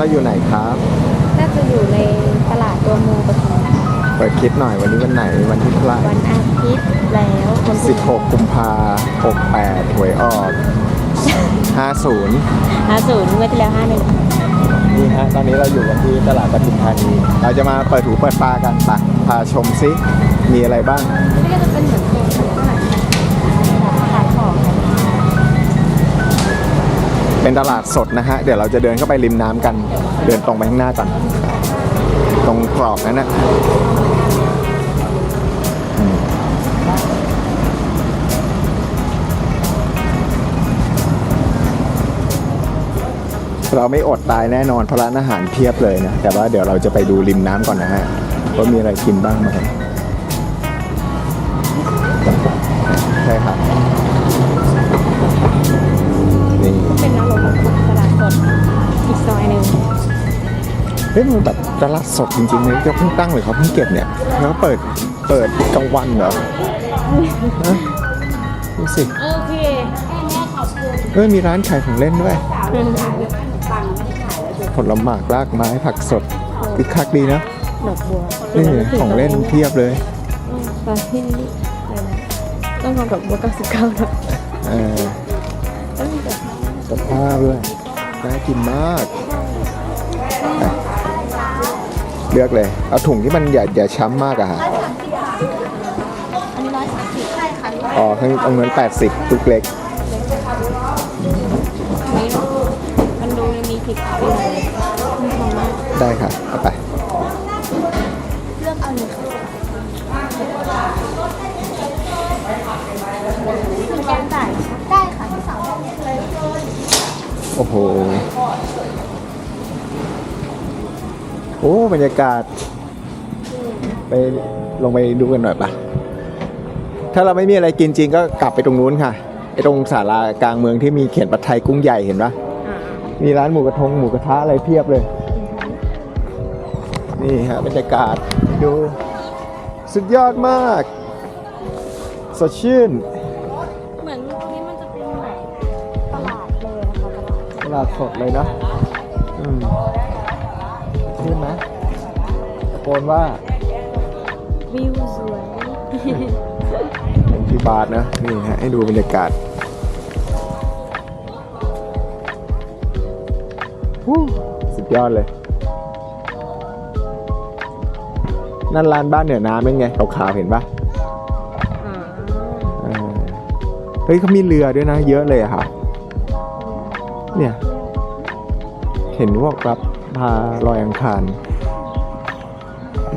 เราอยู่ไหนครับ น่าจะอยู่ในตลาดตัวเมืองปทุมค่ะเปิดคลิปหน่อยวันนี้วันไหนวันที่เท่าไหร่วันอาทิตย์แล้ววันที่16 กุมภา68หวยออก 50 ห้าศูนย์เมื่อที่แล้วห้าหนึ่งนี่ฮะตอนนี้เราอยู่กันที่ตลาดปทุมธานี เราจะมาเปิดหูเปิดตากันปะพาชมซิ มีอะไรบ้าง นี่ก็จะเป็ เป็นตลาดสดนะฮะ เดี๋ยวเราจะเดินเข้าไปริมน้ำกัน เดินตรงไปข้างหน้าก่อน ตรงกรอบนั้นนะเราไม่อดตายแน่นอนเพราะร้านอาหารเพียบเลยนะ แต่ว่าเดี๋ยวเราจะไปดูริมน้ำก่อนนะฮะว่ามีอะไรกินบ้างไหม เฮ้ยมันแบบตลาดสดจริงๆเลยจะเพิ่งตั้งหรือเขาเพิ่งเก็บเนี่ยแล้วเปิดเปิดกลางวันเหรอฮะดูสิโอเคเฮ้ยมีร้านขายของเล่นด้วย ผลหมากรากไม้ผักสดคึกคักดีนะดอกบัวนี่ของเล่นเพียบเลยตอนที่นี่อะไรนะต้องทำดอกบัว99ดอกเออแล้วมีแต่สภาพด้วยน่ากินมาก เลือกเลย เอาถุงที่มันอย่าอย่าช้ำมากอะฮะอันนี้ร้อยสามสิบใช่ค่ะอ๋อข้างตรงนั้น80ตุกเล็กนี่มันดูมีผิดขาวอยู่เลยมีความมากได้ค่ะ เอาไป เลือกเอาหนึ่งค่ะแกงจ่ายได้ค่ะที่สาวได้เลยโอ้โห โอ้บรรยากาศ ไปลงไปดูกันหน่อยปะถ้าเราไม่มีอะไรกินจริงก็กลับไปตรงนู้นค่ะไอ้ตรงศาลากลางเมืองที่มีเขียนปัดไทยกุ้งใหญ่เห็นปะอ่ามีร้านหมูกระทงหมูกระทะอะไรเพียบเลย นี่ฮะบรรยากาศดูสุดยอดมากสดชื่น เหมือนตรงนี้มันจะเป็นแบบตลาดเลยนะคะตลาดตลาดสดเลยนะอืมชื่นไหมตะโก นว่าวิวสวยหนึ่งที่บาทนะนี่ฮะให้ดูบรรยากาศวู้สุดยอดเลย นั่นร้านบ้านเหนือน้ำเป็นไงขาวๆเห็นปะอ่าเออเฮ้ยเขามีเรือด้วยนะ เยอะเลยอะค่ะ เนี่ย เห็นว่ารับพาลอยอังคาร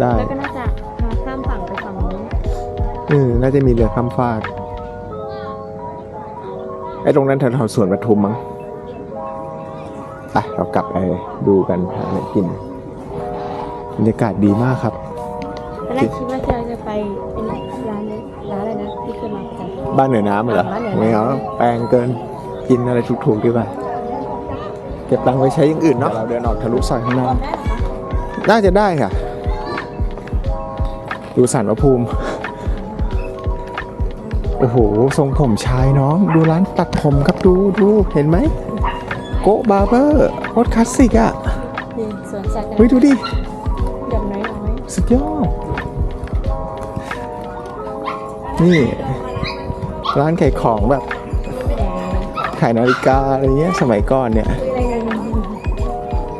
ได้ แล้วก็น่าจะพาข้ามฝั่งไปฝั่งนู้นเออน่าจะมีเรือข้ามฟากไอ้ตรงนั้นแถวๆสวนปทุมมั้งไปเรากลับไปดูกันหาอะไรกินบรรยากาศดีมากครับ ตอนแรกคิดว่าเราจะไปเป็นร้านนี้ร้านอะไรนะที่เคยมาประจำ บ้านเหนือน้ำเหรอบ้านเหนือน้ำ ไม่เอาแปลงเกินกินอะไรถูกๆดีกว่าเก็บตังค์ไว้ใช้อย่างอื่นเนาะเราเดินออกทะลุซอยข้างหน้า น่าจะได้ค่ะ ดูสารพระภูมิ โอ้โห ทรงผมชายน้อง ดูร้านตัดผมครับดูดูเห็นไหม โกะบาร์เบอร์โคตรคลาสสิกอะ่ะนี่สวนสัตว์เฮ้ยดูดิ อย่างน้อยสุดยอด นี่ ร้านขายของแบบ ๆแดงขายนาฬิกาอะไรเงี้ยสมัยก่อนเนี่ย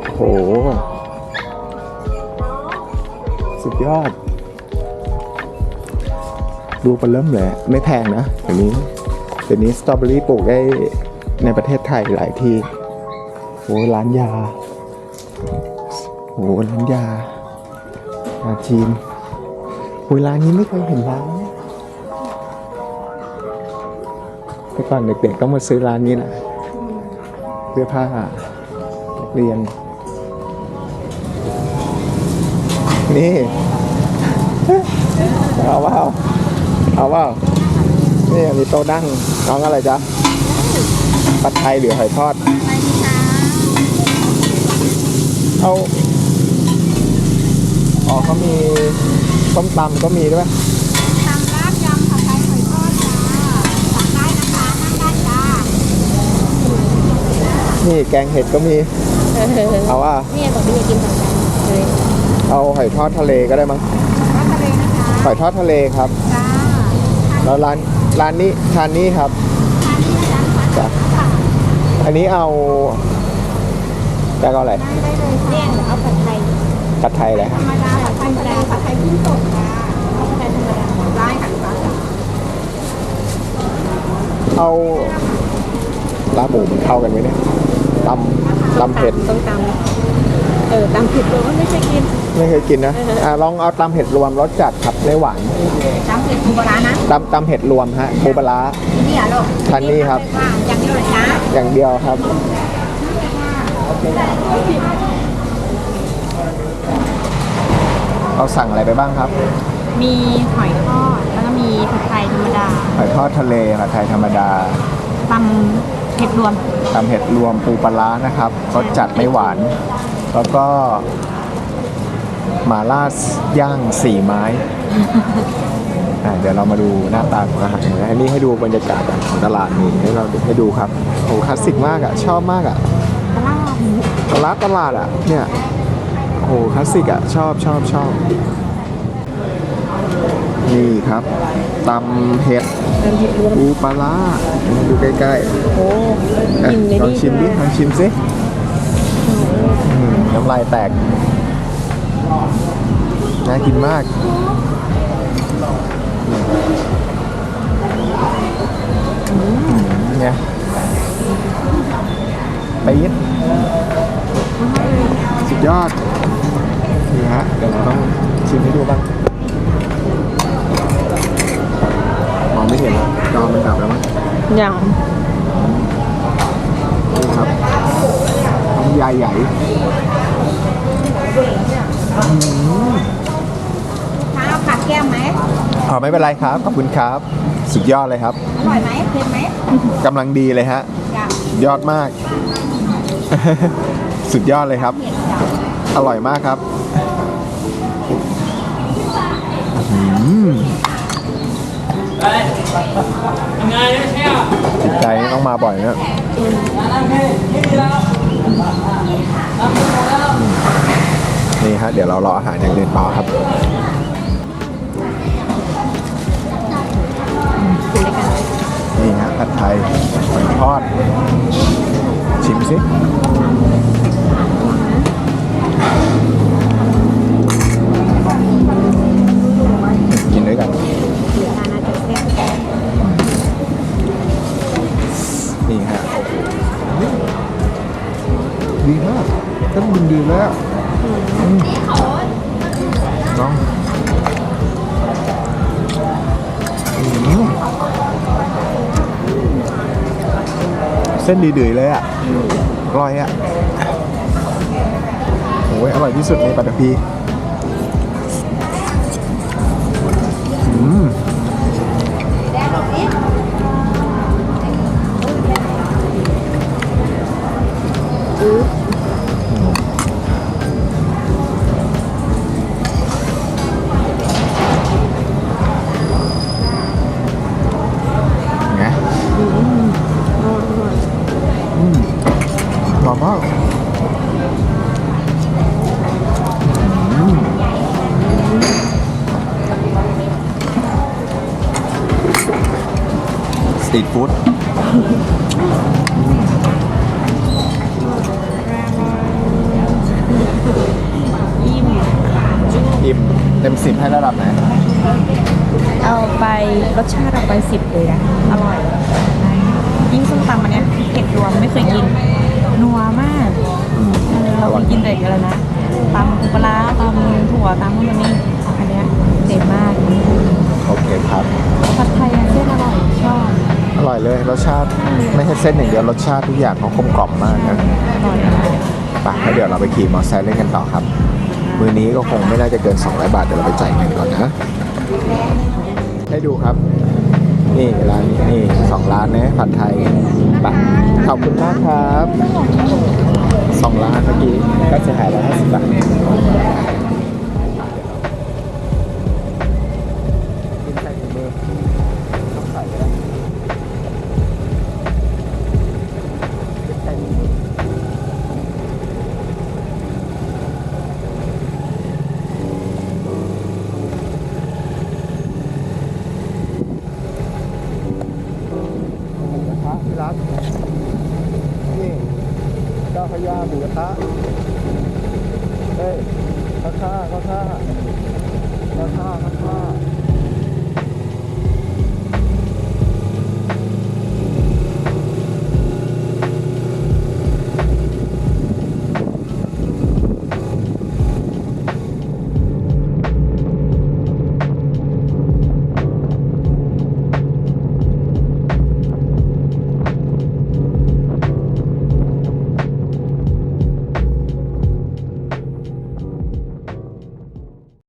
โอ้โห สุดยอด ดูปลาเริ่มเลยไม่แพงนะเดี๋ยวนี้เดี๋ยวนี้สตรอเบอรี่ปลูกได้ในประเทศไทยหลายที่โอ้ร้านยาโอ้ร้านยาร้าจีนโอ้ร้านนี้ไม่เคยเห็นร้านนะแต่ก่อนเด็กๆต้องมาซื้อร้านนี้นะเสื้อผ้าเรียน นี่ เอาเปล่า เอาเปล่านี่มีโต๊ะนั่งน้องอะไรจ๊ะปัดไทยหรือหอยทอด เอาอ๋อเขามีส้มตำก็มีด้วยทางร้านยำผัดไทยหอยทอดจ้าสั่งได้นะคะนั่งได้จ้านี่แกงเห็ดก็มีไเออเอาว่าเนี่ยบอกพี่อยากกินสองจานเลยเอาหอยทอดทะเลก็ได้มั้งทอดทะเลนะคะหอยทอดทะเลครับจ้า แล้วร้านร้านนี้ทานนี้ครับจ้ะอันนี้เอาแล้วก็อะไรได้เลยเนี่ยเดี๋ยวเอาผัดไทยผัดไทยอะไรธฮะรรมดาผัดไทยทะเลผัดไทยกุ้งสดค่ะเอาผัดไทยธรรมดาได้ค่ะลูกค้าจ๋าเอาลาบหมูมันเข้ากันไหมเนี่ยตำตำเผ็ดต้องตำเออตำผิดเลยว่าไม่เคยกิน ไม่เคยกินนะเอออ่อ่าลองเอาตำเผ็ดรวมรสจัดครับไม่หวาน จ้าเผ็ดปูปลาร้านะตำตำเผ็ดรวมฮะปูปลาร้านี่อะลูกทานนี่ครับว่าอย่างนี้เลยนะอย่างเดียวครับ เราสั่งอะไรไปบ้างครับมีหอยทอดแล้วก็มีผัดไทยธรรมดาหอยทอดทะเลผัดไทยธรรมดาตำเผ็ดรวมตำเห็ดรวมปูปลาร้านะครับรสจัดไม่หวาน แล้วก็ หมาล่าย่างสี่ไม้อะเดี๋ยวเรามาดูหน้าตาของอาหารนะอันนี้ให้ดูบรรยากาศของตลาดนี้ให้เราให้ดูครับโอ้คลาสสิกมากอะชอบมากอะปลาร้าหมูตลาดตลาดอะเนี่ยโอ้คลาสสิกอะชอบชอบชอบนี่ครับตำเห็ดตำผิดรวมปูปลาร้าดูใกล้โอ้ๆอะกินเลยลองนี่ชิมดิลองชิมสิอืมน้ำลายแตก น่ากินมากอืมไงไปยิดสุดยอดนี่ฮะเดี๋ยวเราต้องชิมให้ดูบ้างมองไม่เห็นแล้วจอมันดับแล้วมั้งอย่างนี่ครับน้ำยาใหญ่ ถ้าเอาผักแก้มไหมอ๋อไม่เป็นไรครับ ขอบคุณครับ สุดยอดเลยครับอร่อยไหมเค็มไหมกำลังดีเลยฮะจ้าสุดยอดมาก สุดยอดเลยครับ เผ็ดจ้าอร่อยมากครับอืมติดใจต้องมาบ่อยนะ นี่ฮะเดี๋ยวเรารออาหารอย่างอื่นต่อครับนี่ฮะผัดไทยหอยทอดชิมสิ เส้นดีๆเลยอะอร่อยอะโอ้ยอร่อยที่สุดในปัตตภีอืม ตรีทฟู้ดอิ่มอิ่มเต็มสิบให้ระดับไหน เอาไปรสชาติเอาไปสิบเลยนะอร่อย ยิ่งส้มตำอันเนี้ยเผ็ดรวมไม่เคยกิน นัวมากเออเราเคยกินแต่อะไรนะตำปูปลาร้าตำถั่วตำนู่นนนนี่อันเนี้ยเด็ดมาก โอเคครับ ผัดไทยอันเส้นอร่อยชอบอ ร่อยเลยรสชาติไม่ใช่เส้นอย่างเดียวรสชาติทุกอย่างเขากลมกล่อมมากนะไปแล้วเดี๋ยวเราไปขี่มอเตอร์ไซค์เล่นกันต่อครับมือนี้ก็คงไม่น่าจะเกิน 200 บาทเดี๋ยวเราไปจ่ายเงินก่อนนะให้ดูครับ นี่ร้านนี้นี่สองร้านนะผัดไทยไปขอบคุณมากครับสองร้านเมื่อกี้ก็จะหายละห้าสิบบาท ที่รักนี่เจ้าพญาหมูกระทะเฮ้ยข้าข้าข้าข้าข้าข้า